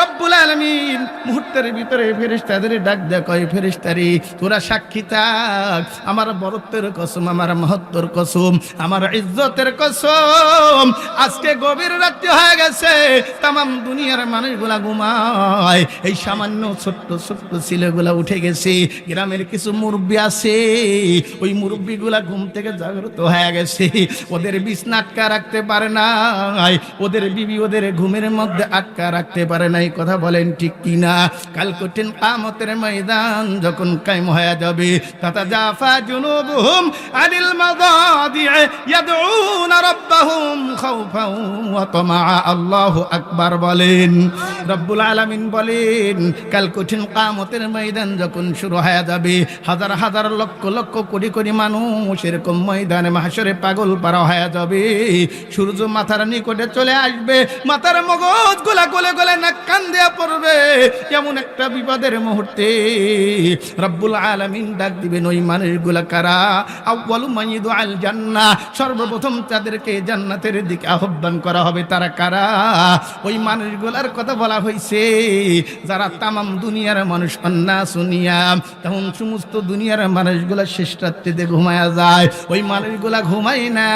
রব্বুল আলামিন মুহূর্তের ভিতরে ফেরেশতাদের ডাক দেয় কয়, ফেরেশতারি, তোরা সাক্ষী থাক। আমার বরত্বের কসম, আমার মহত্বর কসম, আমার ইজ্জতের কসম। আজকে গভীর রাত্রি হয়ে গেছে, তামাম দুনিয়ার মানুষগুলা ঘুমায়। এই সামান্য ছোট্ট ছোট্ট ছেলেগুলা উঠে গেছে, গ্রামের কিছু মুরব্বী আছে। ওই মুরব্বীগুলা ঘুম থেকে জাগ্রত হয়ে গেছে। ওদের বিছনা আটকা রাখতে পারে নাই, ওদের বিবি ওদের ঘুমের মধ্যে আটকা রাখতে পারে নাই। কথা বলেন ঠিক কিনা? কাল কঠিন কামতের ময়দান যখন কায়েম হয়ে যাবে তাতা জাফা জুনুবুহুম আনিল মাদাদি ইয়াদউন রাব্বাহুম ওয়া আল্লাহু আকবার বলেন, রব্বুল আলামিন বলেন, কাল কঠিন কামতের ময়দান যখন শুরু হয়ে যাবে, হাজার হাজার লক্ষ লক্ষ কোটি কোটি মানুষ এরকম ময়দানে মাহাসরে পাগল পারা হয়ে যাবে। সূর্য মাথার নিকটে চলে আসবে, মাথার মগজ গোলা গলে গোলে না কান দেয়া পড়বে এমন একটা বিপদের মুহূর্তে। রব্বুল আলামিন ডাক দিবেন, ওই মানুষগুলা কারা? আউয়ালু মাইয়িদু আল জান্নাহ সর্বপ্রথম তাদেরকে জান্নাতের দিকে আহ্বান করা হবে, তারা কারা? ওই মানুষগুলার কথা বলা হয়েছে যারা তামাম দুনিয়ার মানুষ অন্না শুনিয়া তখন সমস্ত দুনিয়ার মানুষগুলা শেষ রাত্রিতে ঘুমায়া যায়। ওই মানুষগুলা ঘুমায় না।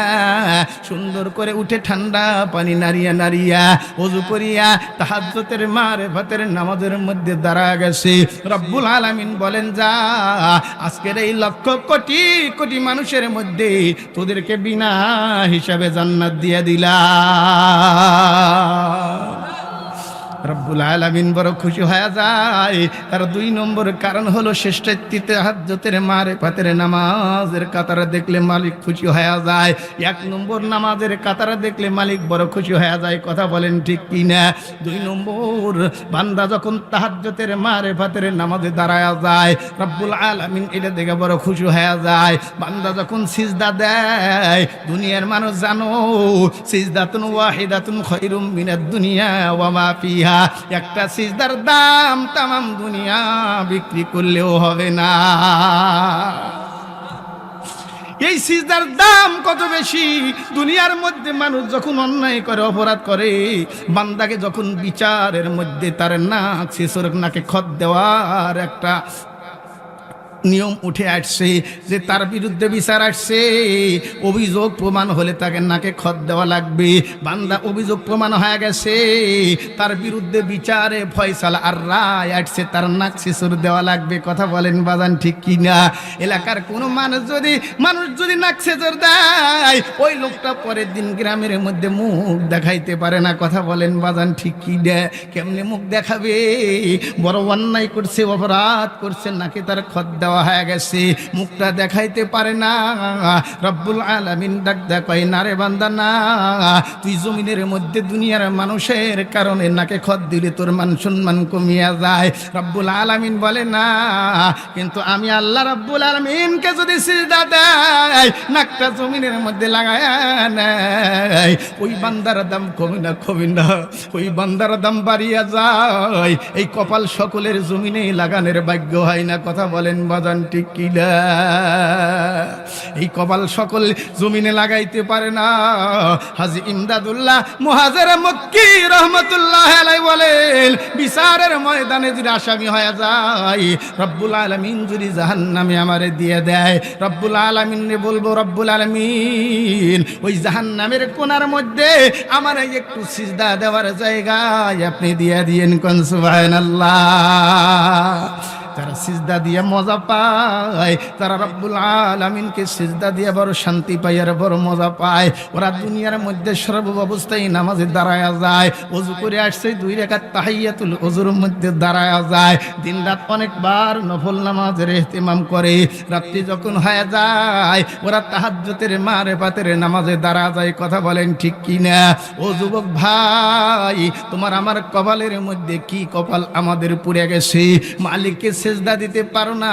সুন্দর করে উঠে ঠান্ডা পানি নারিয়া নারিয়া অজু করিয়া তাহাজ্জতের মারে ভাতের নামাজের মধ্যে দাঁড়া গেছে। রব্বুল আলামিন বলেন, যা, আজকের এই লক্ষ কোটি কোটি মানুষের মধ্যে তোদেরকে বিনা হিসাবে জান্নাত দিয়ে দিলা রব্বুল আলামিন বড় খুশি হয়ে যায়। তার দুই নম্বর কারণ হলো শ্রেষ্ঠত্বিতে হাজ্জতের মারে পাতের নামাজের কাতারে দেখলে মালিক খুশি হয়ে যায়। এক নম্বর নামাজের কাতারে দেখলে মালিক বড় খুশি হয়ে যায়, কথা বলেন ঠিক কি না দুই নম্বর, বান্দা যখন তাহাজ্জতের মারে পাতের নামাজে দাঁড়ায় যায়, রব্বুল আলামিন এটা দেখে বড় খুশি হয়ে যায়। বান্দা যখন সিজদা দেয়, দুনিয়ার মানুষ জানো, সিজদাতুন ওয়াহিদাতুন খৈরুম মিনাদ দুনিয়া ওয়া মা ফিহা। একটা সিজদার দাম তামাম দুনিয়া বিক্রি করলেও হবে না। এই সিজদার দাম কত বেশি? দুনিয়ার মধ্যে মানুষ যখন অন্যায় করে, অপরাধ করে, বান্দাকে যখন বিচারের মধ্যে তার নাক শেষর নাকে খত দেওয়ার একটা নিয়ম উঠে আসছে যে তার বিরুদ্ধে বিচার আসছে। অভিযোগ প্রমাণ হলে তাকে নাকে খত দেওয়া লাগবে। বান্দা অভিযোগ প্রমাণ হয়ে গেছে। তার বিরুদ্ধে বিচারে ফয়সালা আর রায় আসছে, তার নাক শিশুর দেওয়া লাগবে। কথা বলেন বাজান, ঠিক কি না? এলাকার কোনো মানুষ যদি মানুষ যদি নাক সেজর দেয়, ওই লোকটা পরের দিন গ্রামের মধ্যে মুখ দেখাইতে পারে না। কথা বলেন বাজান, ঠিক কি না? কেমনে মুখ দেখাবে? বড় অন্যায় করছে, অপরাধ করছে, নাকি তার খত দেওয়া হয়ে গেছে। মুখটা দেখাইতে পারে না। রব্বুল আলামিন ডাক দেখাই না রে বান্দা, না। তুই জমিনের মধ্যে দুনিয়ার মানুষের কারণে নাকে খত দিলে তোর মান সম্মান কমিয়া যায়। রব্বুল আলামিন বলে, না। কিন্তু আমি আল্লাহ রব্বুল আলামিনকে যদি সিজদা দেয়, নাকটা জমিনের মধ্যে লাগায় নেয়, ওই বান্দার দাম কমে না কমে না। ওই বান্দার দাম বাড়িয়া যায়। এই কপাল সকলের জমিনে লাগানের ভাগ্য হয় না। কথা বলেন ঠিক কিনা? এই কপাল সকল জমিনে লাগাইতে পারে না। হাজি ইমদাদুল্লাহ মুহাজের মক্কি রহমতুল্লাহ বলেন, বিচারের ময়দানে যদি আসামি হয়ে যায়, রব্বুল আলমিন যদি জাহান নামে আমারে দিয়ে দেয়, রব্বুল আলমিন বলব, রব্বুল আলমিন, ওই জাহান নামের কোনার মধ্যে আমার একটু সিজদা দেওয়ার জায়গায় আপনি দিয়ে দিয়েন কনসুবায়ন আল্লাহ তারা সিজদা দিয়ে মজা পায়। তারা রব্বুল আলমিনকে সিজদা দিয়ে বড় শান্তি পায় আর বড় মজা পায়। ওরা দুনিয়ার মধ্যে সর্ব অবস্থায় নামাজে দাঁড়ায় যায়। অজু করে আসছে দুই রেখা তাহাইয়াতুল অজুর মধ্যে দাঁড়ায় যায়। দিন রাত অনেকবার নফল নামাজের এহতেমাম করে। রাত্রি যখন হয়ে যায়, ওরা তাহাজ্জতের মারে পাতের নামাজে দাঁড়া যায়। কথা বলেন ঠিক কি না ও যুবক ভাই, তোমার আমার কপালের মধ্যে কি কপাল আমাদের পুড়ে গেছে? মালিককে সেজদা দিতে পারো না।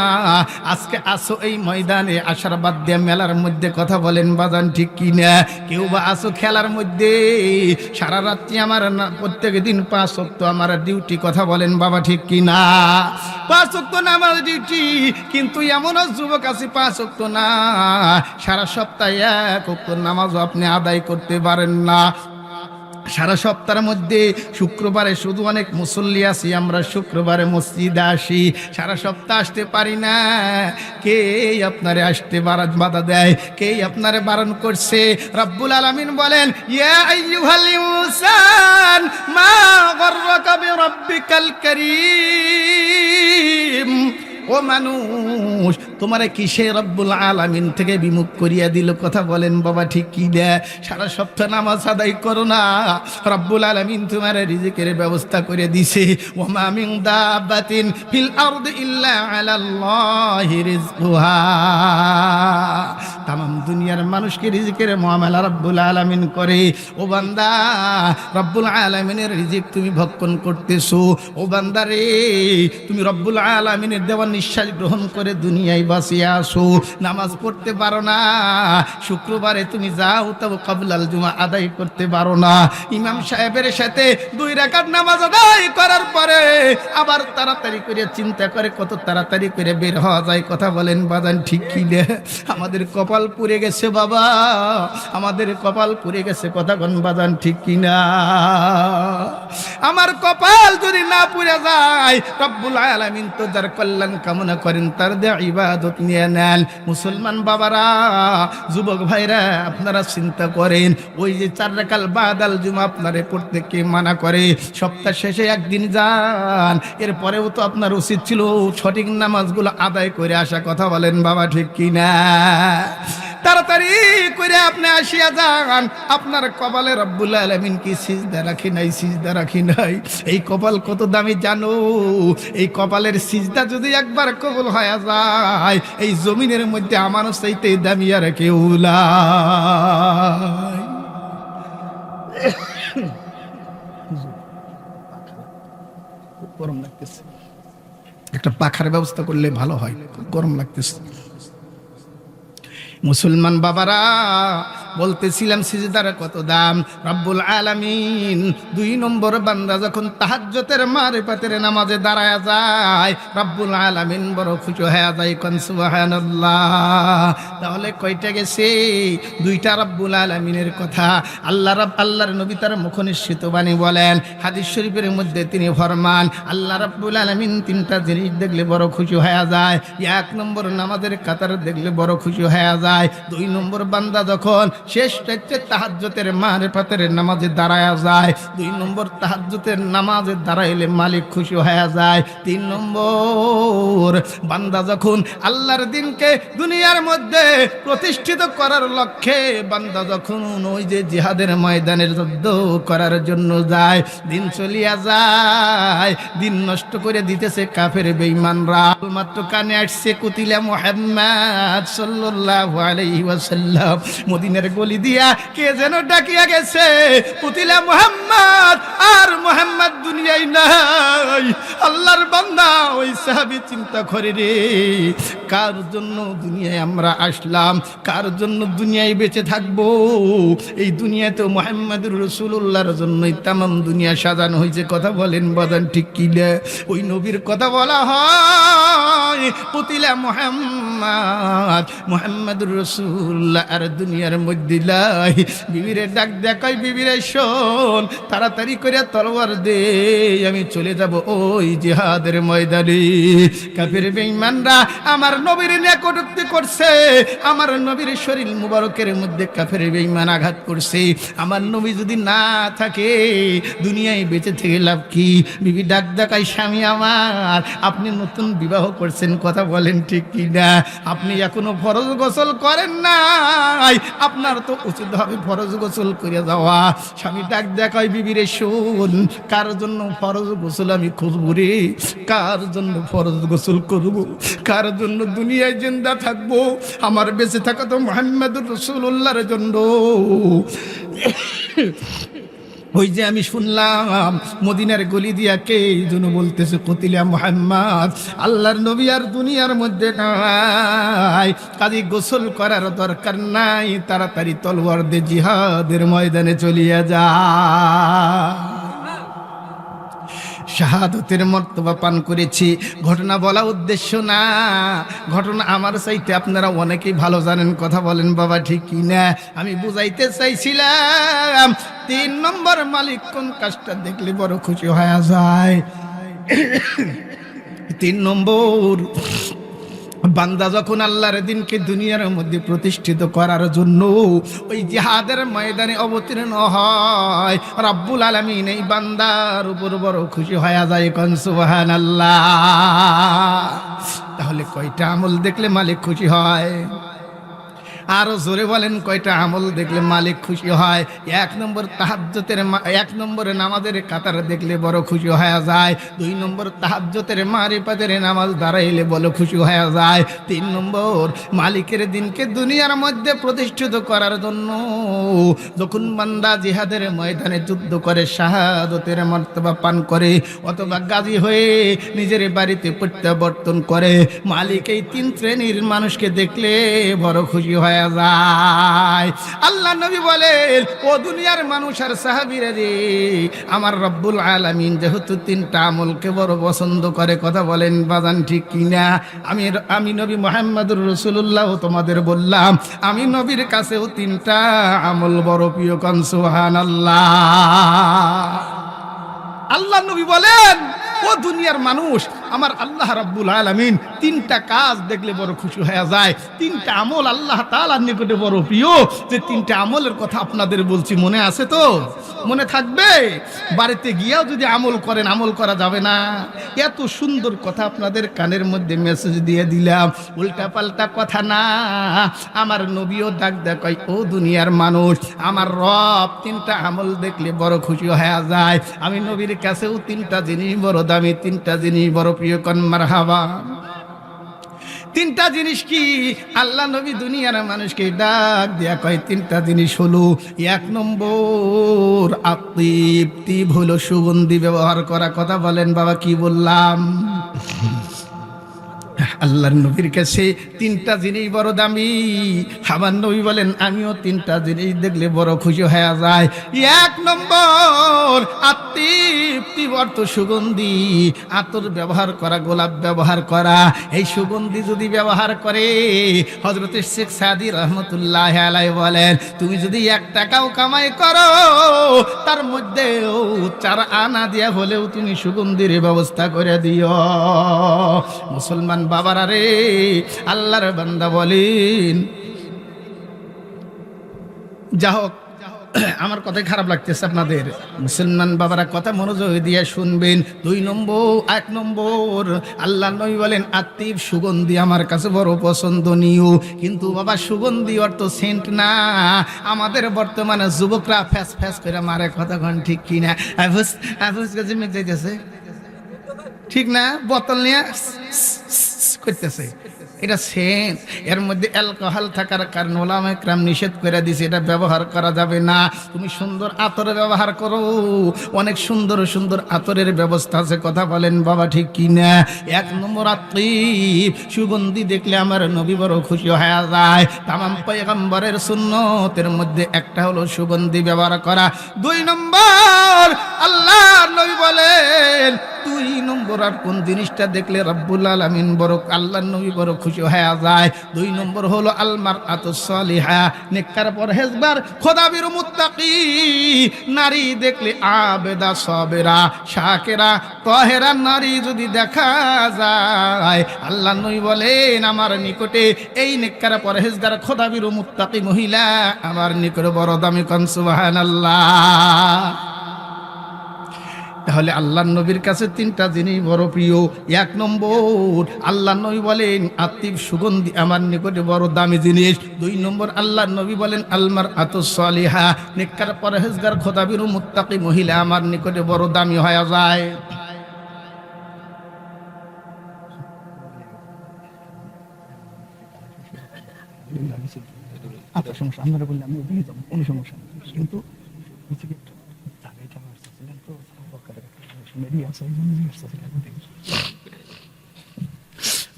আজকে আসো এই ময়দানে, আসার বাদ দিয়ে মেলার মধ্যে কথা বলেন বাজান, ঠিক কি না? কেউ বা আসো খেলার মধ্যে। সারা রাত্রি আমার প্রত্যেক দিন পাঁচ অক্ত আমার ডিউটি, কথা বলেন বাবা, ঠিক কি না? পাঁচ অক্ত না আমার ডিউটি, কিন্তু এমনও যুবক আছে পাঁচ অক্ত না। সারা সপ্তাহে এক অক্ত আপনি আদায় করতে পারেন না। সারা সপ্তাহের মধ্যে শুক্রবারে শুধু অনেক মুসল্লি আছি, আমরা শুক্রবারে মসজিদে আসি। সারা সপ্তাহ আসতে পারি না। কে আপনারে আসতে বারা বাধা দেয়? কে আপনারে বারণ করছে? রব্বুল আলামিন বলেন মা ও মানুষ, তোমারে কিসে রব্বুল আলামিন থেকে বিমুখ করিয়া দিল? কথা বলেন বাবা, ঠিক কি দেয় সারা সপ্তাহ নামাজ আদায় করো না। রব্বুল আলামিন তোমার রিজিকের ব্যবস্থা করে দিছে। ওমা মিন দাবাতিন ফিল তামাম দুনিয়ার মানুষকে রিজিকের মহামেলা রব্বুল আলামিন করে। ও বান্দা, রব্বুল আলামিনের রিজিক তুমি ভক্ষণ করতেছো। ও বান্দা রে, তুমি রব্বুল আলামিনের দেওয়া নিঃশ্বাস গ্রহণ করে দুনিয়ায় বাঁচিয়ে আসো। নামাজ পড়তে পারো না। শুক্রবারে তুমি যাও, তবে কবলাল জুমা আদায় করতে পারো না। ইমাম সাহেবের সাথে দুই রাকাত নামাজ আদায় করার পরে আবার তাড়াতাড়ি করে চিন্তা করে, কত তাড়াতাড়ি করে বের হওয়া যায়। কথা বলেন বাদান ঠিক কি আমাদের কপাল পুড়ে গেছে বাবা। আমাদের কপাল পুড়ে গেছে। কথা কোন বাদান ঠিক কিনা আমার কপাল যদি না পুড়ে যায়, রব্বুল আলামিন তো যার কল্যাণ কামনা করেন, তার দে ইবাদত নিয়ে নেন। মুসলমান বাবারা, যুবক ভাইরা, আপনারা চিন্তা করেন, ওই যে চার রাকাল বাদাল জুমা আপনারে পড়তে কে মানা করে? সপ্তাহ শেষে একদিন যান, এরপরেও তো আপনার উচিত ছিল সঠিক নামাজগুলো আদায় করে আসা। কথা বলেন বাবা, ঠিক কিনা? তাড়াতাড়ি করে আপনি আসিয়া যান। আপনার কপালে রব্বুল আলমিন কি সিজদা রাখি নাই, সিজদা রাখি নাই? এই কপাল কত দামি জানো? এই কপালের সিজদা যদি একবার কবল হয়ে যায়, এই জমিনের মধ্যে আমার চাইতে দামি আর কেউ। গরম লাগতেছে। একটা পাখার ব্যবস্থা করলে ভালো হয়, গরম লাগতেছে। মুসলমান বাবারা বলতেছিলাম সিজদার কত দাম? রব্বুল আলামিন, দুই নম্বর বান্দা যখন তাহাজ্জতের পাতের নামাজে দাঁড়ায় যায়, রব্বুল আলামিন বড় খুশি হয়ে যায়, কোন সুবহানাল্লাহ। তাহলে কয়টা গেছে? দুইটা রব্বুল আলামিনের কথা। আল্লাহ রব, আল্লাহর নবী তার মুখ নিশ্চিত বাণী বলেন, হাদিস শরীফের মধ্যে তিনি ফরমান, আল্লাহ রাব্বুল আলামিন তিনটা জিনিস দেখলে বড় খুশি হয়ে যায়, এক নম্বর নামাজের কাতার দেখলে বড় খুশি হয়ে যায়, দুই নম্বর বান্দা যখন শেষ হচ্ছে তাহাজ্জতের মারে পাতের নামাজে দাঁড়ায়া যায়। দুই নম্বর তাহাজ্জতের নামাজে দাঁড়াইলে মালিক খুশি হয়ে যায়। তিন নম্বর, বান্দা যখন আল্লাহর দিনকে দুনিয়ার মধ্যে প্রতিষ্ঠিত করার লক্ষ্যে বান্দা যখন ওই যে জিহাদের ময়দানের যুদ্ধ করার জন্য যায়, দিন চলিয়া যায়, দিন নষ্ট করে দিতেছে কাফের বেঈমানরা। মাত্র কানে আসছে কুতিলা মুহাম্মদ সাল্লাল্লাহু আলাইহি ওয়াসাল্লাম। মদিনার গলি দিয়া কে যেন ডাকিয়া গেছে? পুতিলা মুহাম্মদ আর মোহাম্মদ দুনিয়ায় নাই। আল্লাহর বান্দা ওই সাহাবী চিন্তা করে রে, কার জন্য দুনিয়ায় আমরা আসলাম? কার জন্য দুনিয়ায় বেঁচে থাকব? এই দুনিয়াতে মোহাম্মদুর রসুল্লাহর জন্যই তামাম দুনিয়া সাজানো হয়েছে। কথা বলেন বাদান ঠিক কিলে ওই নবীর কথা বলা হয়, পুতিলা মোহাম্মদ, মোহাম্মদুর রসুল্লাহ আর দুনিয়ার মধ্যে লাই বিবিরে ডাক দেখাই, বিবিরে শোন। তাড়াতাড়ি করে তলোয়ার দে, আমি চলে যাব ওই জিহাদের ময়দানে। কাফের বেঈমানরা আমার নবীর নিকটুক্তি করছে, আমার নবীর শরীর মুবারকের মধ্যে কাফের বেঈমান আঘাত করছে। আমার নবী যদি না থাকে, দুনিয়ায় বেঁচে থেকে লাভ কি? বিবি ডাক ডাকাই স্বামী আমার, আপনি নতুন বিবাহ করছেন, কথা বলেন ঠিক কি না আপনি এখনও ফরজ গোসল করেন নাই। আপনার তো উচিত হবে ফরজ গোসল করে যাওয়া। স্বামী ডাক দেখায় বিবিরে শোন, কার জন্য ফরজ গোসল আমি খুঁজবো রে? কার জন্য ফরজ গোসল করব? কার জন্য দুনিয়ায় জিন্দা থাকব? আমার বেঁচে থাকা তো মোহাম্মদুর রসুল্লাহর জন্য। ওই যে আমি শুনলাম, মদিনার গলি দিয়া কে জন্য বলতেছে, কতিলা মোহাম্মদ, আল্লাহর নবী আর দুনিয়ার মধ্যে নাই। কাজী গোসল করার দরকার নাই, তাড়াতাড়ি তলোয়ার দে জিহাদের ময়দানে চলিয়া যা। শাহাদতের মর্তবা পান করেছি। ঘটনা বলা উদ্দেশ্য না। ঘটনা আমার চাইতে আপনারা অনেকেই ভালো জানেন, কথা বলেন বাবা, ঠিক কি না? আমি বুঝাইতে চাইছিলাম, তিন নম্বর মালিক কোন কাজটা দেখলে বড় খুশি হয়ে যায়? তিন নম্বর বান্দা যখন আল্লাহর দিনকে দুনিয়ার মধ্যে প্রতিষ্ঠিত করার জন্য ওই জিহাদের ময়দানে অবতীর্ণ হয়, রাব্বুল আলমিন এই বান্দার উপর বড় খুশি হয়ে যায়, কন সুবহানাল্লাহ। তাহলে কয়টা আমল দেখলে মালিক খুশি হয়? আরও জোরে বলেন কয়টা আমল দেখলে মালিক খুশি হয়? এক নম্বর তাহাজ্জতের মা- এক নম্বরে নামাজের কাতার দেখলে বড় খুশি হয়ে যায়। দুই নম্বর তাহাজ্জতের মারিপাতের নামাজ দাঁড়াইলে বড় খুশি হয়ে যায়। তিন নম্বর মালিকের দিনকে দুনিয়ার মধ্যে প্রতিষ্ঠিত করার জন্য যখন বান্দা জিহাদের ময়দানে যুদ্ধ করে, শাহাদতের মর্তবা পান করে, অথবা গাজী হয়ে নিজের বাড়িতে প্রত্যাবর্তন করে, মালিক এই তিন শ্রেণির মানুষকে দেখলে বড় খুশি হয়ে যায়। আল্লাহ নবী বলেন, ও দুনিয়ার মানুষ আর সাহাবিরা রে, আমার রব্বুল আলামিন যেহেতু তিনটা আমলকে বড় পছন্দ করে, কথা বলেন বাজান ঠিক কিনা? আমি আমি নবী মোহাম্মদুর রসুল্লাহ তোমাদের বললাম, আমি নবীর কাছেও তিনটা আমল বড় প্রিয় কনসুহান আল্লাহ আল্লাহ নবী বলেন, ও দুনিয়ার মানুষ আমার আল্লাহ রাব্বুল আলামিন তিনটা কাজ দেখলে বড় খুশি হয়ে যায়। তিনটা আমল আল্লাহ তাআলার নিকটে বড় প্রিয়। যে তিনটা আমলের কথা আপনাদের বলছি, মনে আছে তো? মনে থাকবে? বাড়িতে গিয়েও যদি আমল করেন, আমল করা যাবে না। এত সুন্দর কথা আপনাদের কানের মধ্যে মেসেজ দিয়ে দিলাম। উল্টা পাল্টা কথা না। আমার নবীও ডাক দেখায় ও দুনিয়ার মানুষ, আমার রব তিনটা আমল দেখলে বড় খুশি হয়ে যায়। আমি নবীর কাছেও তিনটা জিনিস বড় দামি, তিনটা জিনিস বড় প্রিয় কন্মার হাবা তিনটা জিনিস কি আল্লাহ নবী দুনিয়ার মানুষকে ডাক দেয়া কয়? তিনটা জিনিস হলো, এক নম্বর আত্মীপ তীব হলো সুগন্ধি ব্যবহার করা। কথা বলেন বাবা, কি বললাম? আল্লাহর নবীর কাছে তিনটা জিনিস বড় দামি। আমার নবী বলেন, আমিও তিনটা জিনিস দেখলে বড় খুশি হয়ে যায়। এক নম্বর আত্মীপ্তি অর্থ সুগন্ধি। আতর ব্যবহার করা, গোলাপ ব্যবহার করা। এই সুগন্ধি যদি ব্যবহার করে হজরত শেখ সাদি রহমতুল্লাহ আলাই বলেন, তুমি যদি এক টাকাও কামাই করো, তার মধ্যেও চার আনা দিয়া হলেও তুমি সুগন্ধির ব্যবস্থা করে দিও। মুসলমান বাবারা রে, আল্লাহর বান্দা বলেন। যা হোক আমার কথাই খারাপ লাগতেছে আপনাদের। মুসলমান বাবারা কথা মনোযোগ দিয়ে শুনবেন। দুই নম্বর, এক নম্বর, আল্লাহ নবী বলেন আত্মীব সুগন্ধি আমার কাছে বড় পছন্দনীয়। কিন্তু বাবা, সুগন্ধি অর্থ সেন্ট না। আমাদের বর্তমানে যুবকরা ফ্যাস ফ্যাস করে মারে, কথা কন ঠিক কাছে মেঘ ঠিক না? বোতল নিয়ে করতেছে। এটা সেন্ট এর মধ্যে অ্যালকোহল থাকার কারণে ওলামা একরাম নিষেধ করে দিছে, এটা ব্যবহার করা যাবে না। তুমি সুন্দর আতর ব্যবহার করো। অনেক সুন্দর সুন্দর আতরের ব্যবস্থা আছে, কথা বলেন বাবা ঠিক কি না এক নম্বর আত্মীপ সুগন্ধি দেখলে আমার নবী বড় খুশি হয়ে যায়। তামাম পয়গম্বরের সুন্নতের মধ্যে একটা হলো সুগন্ধি ব্যবহার করা। দুই নম্বর আল্লাহ নবী বলেন দুই নম্বর আর কোন জিনিসটা দেখলে রব্বুল আলামিন বড় আল্লাহ নবী বড় খুশি হয়ে যায়। দুই নম্বর হলো আলমার আতসালিহা নেককার পরহেজগার, খোদাবির মুত্তাকি। নারী দেখলে আবেদা সবেরা, শাকেরা, তহেরা নারী যদি দেখা যায়। আল্লাহ নবী বলেন, আমার নিকটে এই নেককার পরহেজগার, খোদাবির মুত্তাকি মহিলা আমার নিকটে বড় দামি কন, সুবহানাল্লাহ। তাহলে আল্লাহ নবীর কাছে তিনটা জিনিস বড় প্রিয়। এক নম্বর আল্লাহ নবী বলেন আত্মিব সুগন্ধি আমার নিকটে বড় দামি জিনিস। দুই নম্বর আল্লাহ নবী বলেন আলমার আতসালিহা নিকার পরহেজগার খোদাবির মুত্তাকি মহিলা আমার নিকটে বড় দামি হয়ে যায়। আপনার সমস্যা, আপনারা বললে আমি ওদিকে কোনো সমস্যা কিন্তু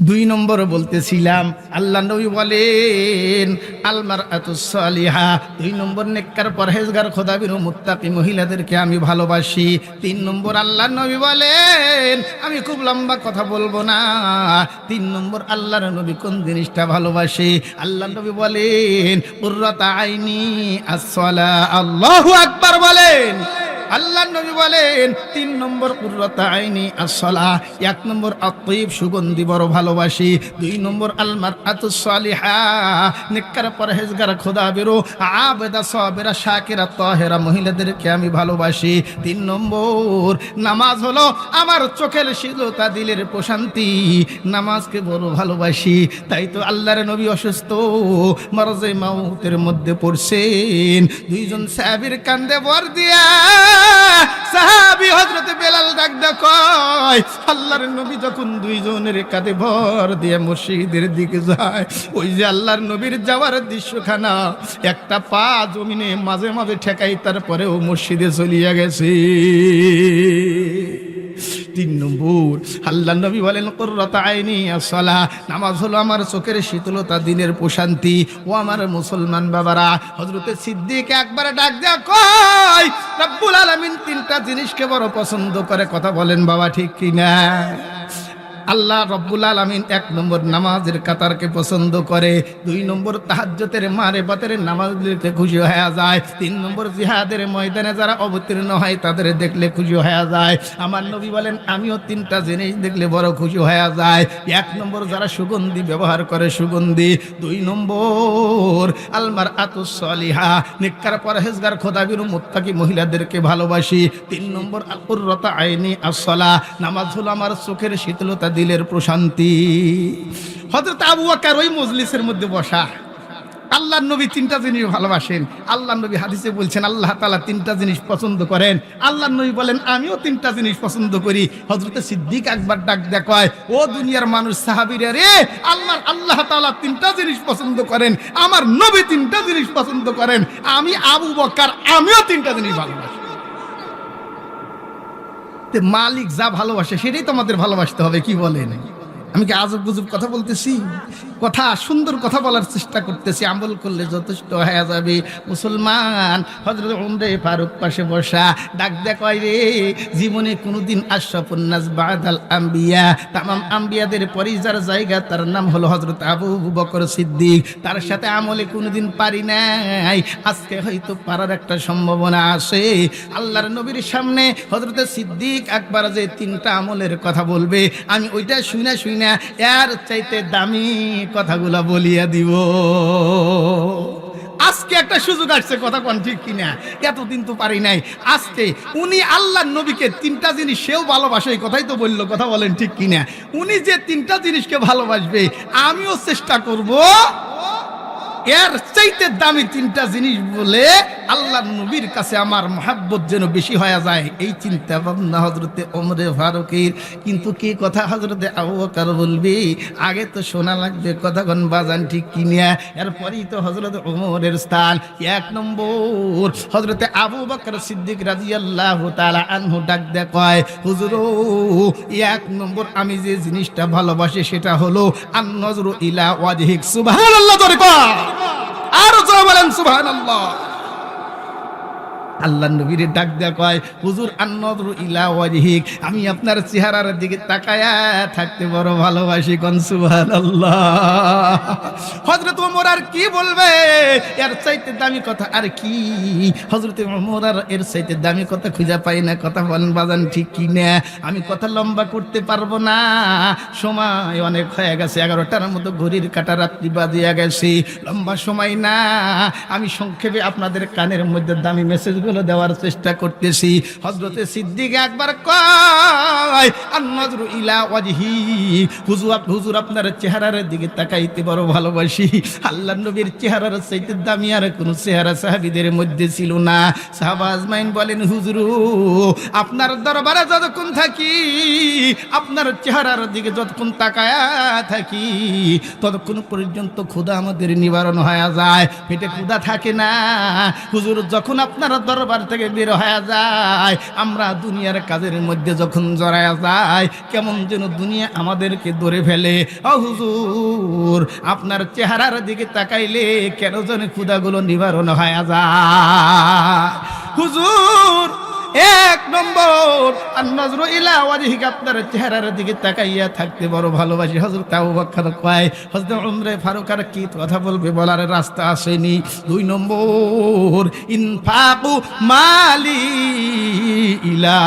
দুই নম্বর বলতেছিলাম, আল্লাহ নবী বলেন আলমার আতুসালিহা দুই নম্বর নেককার পরহেজগার, খোদাবির মুত্তাকি মহিলাদেরকে আমি ভালোবাসি। তিন নম্বর আল্লাহ নবী বলেন, আমি খুব লম্বা কথা বলব না। তিন নম্বর আল্লাহর নবী কোন জিনিসটা ভালোবাসে? আল্লাহ নবী বলেন, উর্রতা আইনি আসলা আল্লাহু আকবার বলেন। আল্লাহ নবী বলেন, তিন নম্বর কুর্রতা আইনি আসলা, এক নম্বর আত্মীব সুগন্ধি বড় ভালোবাসি, দুই নম্বর আলমার আতুসালিহা নিকার পরহেজগার খোদা বেরো, আবেদা সবেরা শাকেরা তহেরা মহিলাদেরকে আমি ভালোবাসি। তিন নম্বর, নামাজ হলো আমার চোখের শীলতা দিলের প্রশান্তি, নামাজকে বড় ভালোবাসি। তাই তো আল্লাহর নবী অসুস্থ মরজে মাউতের মধ্যে পড়ছেন। দুইজন সাহাবীর কান্দে বর দিয়া সাহাবী হজরতে বেলাল ডাকদা কয় আল্লাহর নবী যখন দুইজনের কাঁধে ভর দিয়ে মসজিদের দিকে যায়, ওই যে আল্লাহর নবীর যাওয়ার দৃশ্যখানা, একটা পা জমিনে মাঝে মাঝে ঠেকাই, তারপরেও মসজিদে চলিয়া গেছে। তিন নম্বর, আল্লাহ নবী বলেন, কর্রতা আইনি আসলা নামাজ হলো আমার চোখের শীতলতা, দিনের প্রশান্তি। ও আমার মুসলমান বাবারা হজরতে সিদ্দিক একবার ডাক দেয়া কয়, রব্বুল আলমিন তিনটা জিনিসকে বড় পছন্দ করে, কথা বলেন বাবা ঠিক কিনা? আল্লাহ রব্বুল আলমিন এক নম্বর নামাজের কাতারকে পছন্দ করে, দুই নম্বর তাহাজ্যতের মারে বাতের নামাজ দিতে খুশি হয়ে যায়, তিন নম্বর জিহাদের ময়দানে যারা অবতীর্ণ হয় তাদের দেখলে খুশি হয়ে যায়। আমার নবী বলেন, আমিও তিনটা জিনিস দেখলে বড় খুশি হয়ে যায়। এক নম্বর যারা সুগন্ধি ব্যবহার করে সুগন্ধি, দুই নম্বর আলমার আতুসলিহা নিকার পরহেজগার খোদাবির মুত্তাকি মহিলাদেরকে ভালোবাসি। তিন নম্বর আকুররতা আইনি আসলা নামাজ হলো আমার চোখের শীতলতা দিলের প্রশান্তি। হজরত আবু আকার ওই মজলিসের মধ্যে বসা। আল্লাহ নবী তিনটা জিনিস ভালোবাসেন। আল্লাহ নবী হাদিসে বলছেন, আল্লাহ তালা তিনটা জিনিস পছন্দ করেন। আল্লাহ নবী বলেন, আমিও তিনটা জিনিস পছন্দ করি। হজরতে সিদ্দিক একবার ডাক দেখায় ও দুনিয়ার মানুষ, সাহাবিরা রে আল্লাহ আল্লাহ তালা তিনটা জিনিস পছন্দ করেন। আমার নবী তিনটা জিনিস পছন্দ করেন। আমি আবু বকার, আমিও তিনটা জিনিস ভালোবাসি। মালিক যা ভালোবাসে সেটাই তোমাদের ভালোবাসতে হবে কি বলেন? আমি কি আজব গুজব কথা বলতেছি? কথা, সুন্দর কথা বলার চেষ্টা করতেছি। আমল করলে যথেষ্ট হয়ে যাবে। মুসলমান হজরত উমরে ফারুক পাশে বসা, ডাক দেখায় রে, জীবনে কোনোদিন আশরাফুন্নাস বাদাল আম্বিয়া, তামাম আম্বিয়াদের পরে যার জায়গা, তার নাম হলো হজরত আবু বকর সিদ্দিক। তার সাথে আমলে কোনোদিন পারি নাই। আজকে হয়তো পারার একটা সম্ভাবনা আছে। আল্লাহর নবীর সামনে হজরত সিদ্দিক একবার যে তিনটা আমলের কথা বলবে, আমি ওইটা শুনে শুনে এর চাইতে দামি কথাগুলো বলিয়া দিব। আজকে একটা সুযোগ আসছে, কথা কন ঠিক কিনা? এতদিন তো পারি নাই। আজকে উনি আল্লাহ নবীকে তিনটা জিনিস সেও ভালোবাসে, এই কথাই তো বলল, কথা বলেন ঠিক কিনা? উনি যে তিনটা জিনিসকে ভালোবাসবে, আমিও চেষ্টা করব এর চাইতে দামি তিনটা জিনিস বলে আল্লাহ নবীর কাছে আমার মহাব্বত যেন বেশি হয়ে যায়। এই চিন্তা ভাবনা হজরতে ওমরে ফারুকের। কিন্তু কি কথা হজরতে আবু বকর বলবি? আগে তো শোনা লাগবে কথাক্ষণ বাজান ঠিক কিনিয়া এরপরেই তো হজরত ওমরের স্থান। এক নম্বর হজরতে আবু বকর সিদ্দিক রাজি আল্লাহ তালা আনহু ডাক দেখায় হুজুর, এক নম্বর আমি যে জিনিসটা ভালোবাসি সেটা হলো আন নজরু ইলা ওয়াজহিক। সুবহানাল্লাহ তোরে কর আরও জোরে বলেন সুবহানাল্লাহ। আল্লাহ নবীর ডাক দেয়া কয়, হুজুর, আন্নদরু ইলা ওয়াজহিক। আমি আপনার চেহারার দিকে তাকায়া থাকতে বড় ভালোবাসি কোন সুবহানাল্লাহ হযরত ওমর আর কি বলবে? এর চাইতে দামি কথা আর কি? হযরত ওমর আর এর চাইতে দামি কথা খুঁজে পাই না, কথা বলেন, বাজান ঠিক কি না? আমি কথা লম্বা করতে পারব না। সময় অনেক হয়ে গেছে, এগারোটার মতো ঘড়ির কাটা রাত্রি বাজিয়া গেছে। লম্বা সময় না। আমি সংক্ষেপে আপনাদের কানের মধ্যে দামি মেসেজগুলো দেওয়ার চেষ্টা করতেছি। হজরতে সিদ্দিক একবার কয় ইলা ওয়াজহি। হুজুর হুজুর আপনার চেহারার দিকে তাকাইতে বড় ভালোবাসি। আল্লাহ নবীর চেহারার চাইতে দামি আর কোনো চেহারা সাহাবিদের মধ্যে ছিল না। সাহাবা আজমাইন বলেন, হুজুর, আপনার দরবারে যতক্ষণ থাকি, আপনার চেহারার দিকে যতক্ষণ তাকায়া থাকি, ততক্ষণ পর্যন্ত ক্ষুধা আমাদের নিবারণ হয়ে যায়। পেটে ক্ষুধা থাকে না। হুজুর, যখন আপনার দরবার দরবার থেকে বের হয়ে যায়। আমরা দুনিয়ার কাজের মধ্যে যখন জড়ায় যায় কেমন যেন দুনিয়া আমাদেরকে ধরে ফেলে। হুজুর, আপনার চেহারার দিকে তাকাইলে কেন যেন ক্ষুদাগুলো নিবারণ হয়ে যায়। হুজুর এক নম্বর। আন্নাজরু ইলা ওয়াজিহিক আপনার চেহারার দিকে তাকাইয়া থাকতে বড় ভালোবাসি। হজর তাও বকর কয়, হযরত উমরে ফারুক, আর কি কথা বলবে বলার রাস্তা আসেনি। দুই নম্বর, ইনফাকু মালি ইলা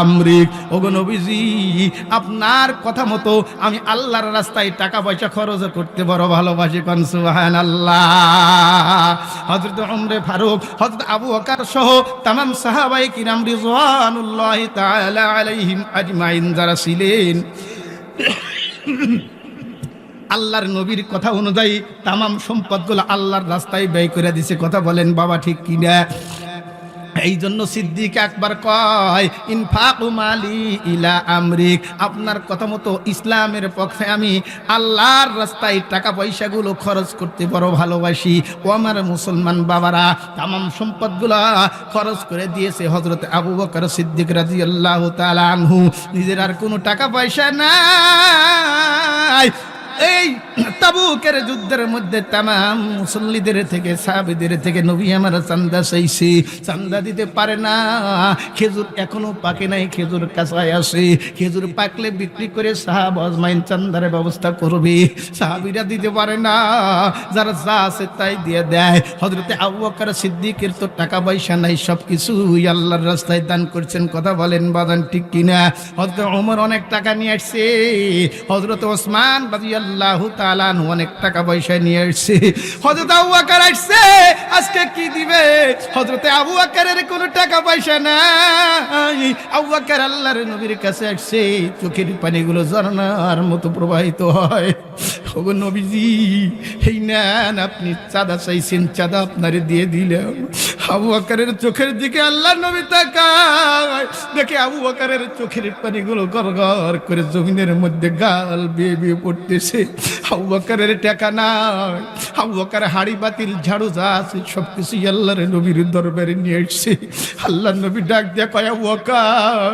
আমরিক। ওগো নবীজি, আপনার কথা মতো আমি আল্লাহর রাস্তায় টাকা পয়সা খরচ করতে বড় ভালোবাসি কান, সুবহানাল্লাহ। হযরত উমরে ফারুক, হযরত আবু বকর সহ তাম সাহাবাই কিরাম রিজওয়ানুল্লাহি তাআলা আলাইহিম আজমাইন, যারা ছিলেন আল্লাহর নবীর কথা অনুযায়ী তামাম সম্পদগুলো আল্লাহর রাস্তায় ব্যয় করে দিছে। কথা বলেন, বাবা ঠিক কিনা? এই জন্য সিদ্দিক একবার কয়, ইনফাকু মালি ইলা আমরিক। আপনার কথা মতো ইসলামের পক্ষে আমি আল্লাহর রাস্তায় টাকা পয়সাগুলো খরচ করতে বড় ভালোবাসি। ও আমার মুসলমান বাবারা, তামাম সম্পদগুলো খরচ করে দিয়েছে হজরত আবু বকর সিদ্দিক রাজি আল্লাহ আনহু। নিজের আর কোনো টাকা পয়সা নাই। এই তাবুকের যুদ্ধের মধ্যে তামাম মুসল্লিদের থেকে, সাহাবিদের থেকে নবী আমার চান্দা চাইছে। চান্দা দিতে পারে না। খেজুর এখনও পাকে নাই, খেজুর কাঁচায় আসে খেজুর পাকলে বিক্রি করে সাহাব আজমাইন চান্দার ব্যবস্থা করবে। সাহাবিরা দিতে পারে না। যারা যা আছে তাই দিয়ে দেয়। হজরতে আবু বকর সিদ্দিকের তো টাকা পয়সা নাই সব কিছু আল্লাহর রাস্তায় দান করছেন। কথা বলেন বাদান ঠিক কিনা? হজরত ওমর অনেক টাকা নিয়ে আসছে। হজরত ওসমান বাজি আল্লাহ তালান অনেক টাকা পয়সা নিয়ে আসছে। হজরত আবু আকার আসছে, আজকে কি দিবে? হজরতে আবু আকারের কোনো টাকা পয়সা নাই। আবু আকার আল্লাহর নবীর কাছে আসছে, চোখের পানিগুলো ঝর্ণার মতো প্রবাহিত হয়। ওগো নবীজি, এই নেন আপনি, চাঁদা চাইছেন, চাঁদা আপনারে দিয়ে দিলাম। আবু আকারের চোখের দিকে আল্লাহ নবী তাকায়। দেখে আবু আকারের চোখের পানিগুলো গড় করে জমিনের মধ্যে গাল বিয়ে বিয়ে পড়তেছে। আবু আকারের টাকা নাই আকার হাড়ি বাতিল ঝাড়ু যা আছে সব কিছু আল্লাহর নবীর দরবারে নিয়ে এসছে। আল্লাহ নবী ডাক দেয়া কয় আকার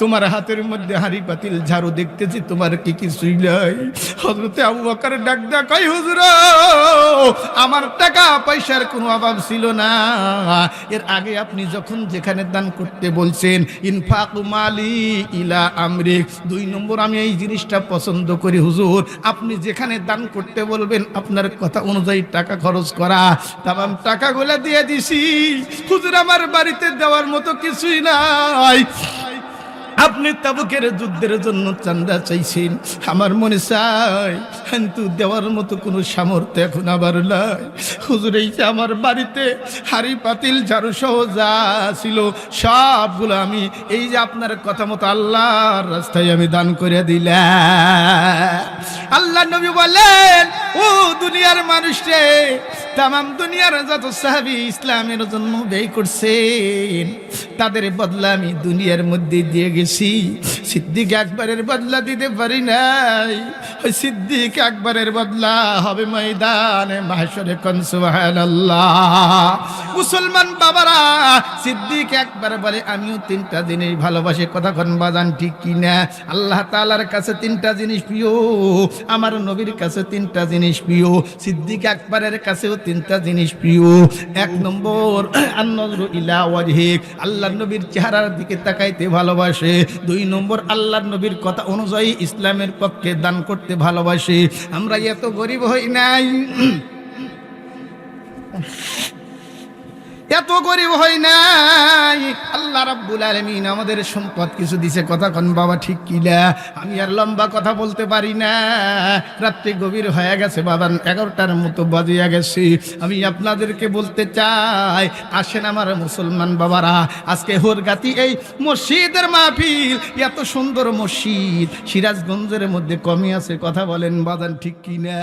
তোমার হাতের মধ্যে হাড়ি বাতিল ঝাড়ু দেখতেছি, তোমার কি কিছুই নাই? হজরতে আবু আকার ডাক দেয়া কয়, হুজুর, আমার টাকা পয়সার কোনো অভাব ছিল না। এর আগে আপনি যখন যেখানে দান করতে বলছেন, ইনফাকু মালি ইলা আমরিক, দুই নম্বর আমি এই জিনিসটা পছন্দ করি, হুজুর আপনি যেখানে দান করতে বলবেন, আপনার কথা অনুযায়ী টাকা খরচ করা। তাম টাকাগুলো দিয়ে দিছি। হুজুর আমার বাড়িতে দেওয়ার মতো কিছুই নাই। আপনি তাবুকের যুদ্ধের জন্য চান্দা চাইছেন। আমার মনে চাই কিন্তু দেওয়ার মতো কোনো সামর্থ্য এখন আবার নাই। হুজুর, এই যে আমার বাড়িতে হাড়ি পাতিল, ঝাড়ু সহ যা ছিল, সবগুলো আমি, এই যে আপনার কথা মতো আল্লাহর রাস্তায় আমি দান করে দিলাম। আল্লাহ নবী বলেন, ও দুনিয়ার মানুষে তামাম দুনিয়ার যত সাহাবি ইসলামের জন্য ব্যয় করছেন, তাদের বদলা আমি দুনিয়ার মধ্যে দিয়ে গেছি। সিদ্দিক আকবরের বদলা দিতে পারি নাই। ওই সিদ্দিক আকবরের বদলা হবে ময়দানে, মাহেশ্বরে কনসুবাহ মুসলমান বাবারা, সিদ্দিক একবার বলে, আমিও তিনটা জিনিস ভালোবাসি কন বাজান ঠিক কিনা? আল্লাহ তালার কাছে তিনটা জিনিস প্রিয়, আমার নবীর কাছে তিনটা জিনিস প্রিয়, সিদ্দিক আকবরের কাছেও তিনটা জিনিস প্রিয়। এক নম্বর আল্লাহ নবীর চেহারার দিকে তাকাইতে ভালোবাসে। দুই নম্বর আল্লাহ নবীর কথা অনুযায়ী ইসলামের পক্ষে দান করতে ভালোবাসি। আমরা এত গরিব হই নাই। এত গরিব হই নাই। আল্লাহ রাব্বুল আলামিন আমাদের সম্পদ কিছু দিছে। কথা কন বাবা, ঠিক কিলা আমি আর লম্বা কথা বলতে পারি না। রাত্রি গভীর হয়ে গেছে বাবা, এগারোটার মতো বাজিয়া গেছে। আমি আপনাদেরকে বলতে চাই, আসেন আমার মুসলমান বাবারা, আজকে হোরগাতি এই মসজিদের মাহফিল। এত সুন্দর মসজিদ, সিরাজগঞ্জের মধ্যে কমই আছে। কথা বলেন বাদান ঠিক কিনা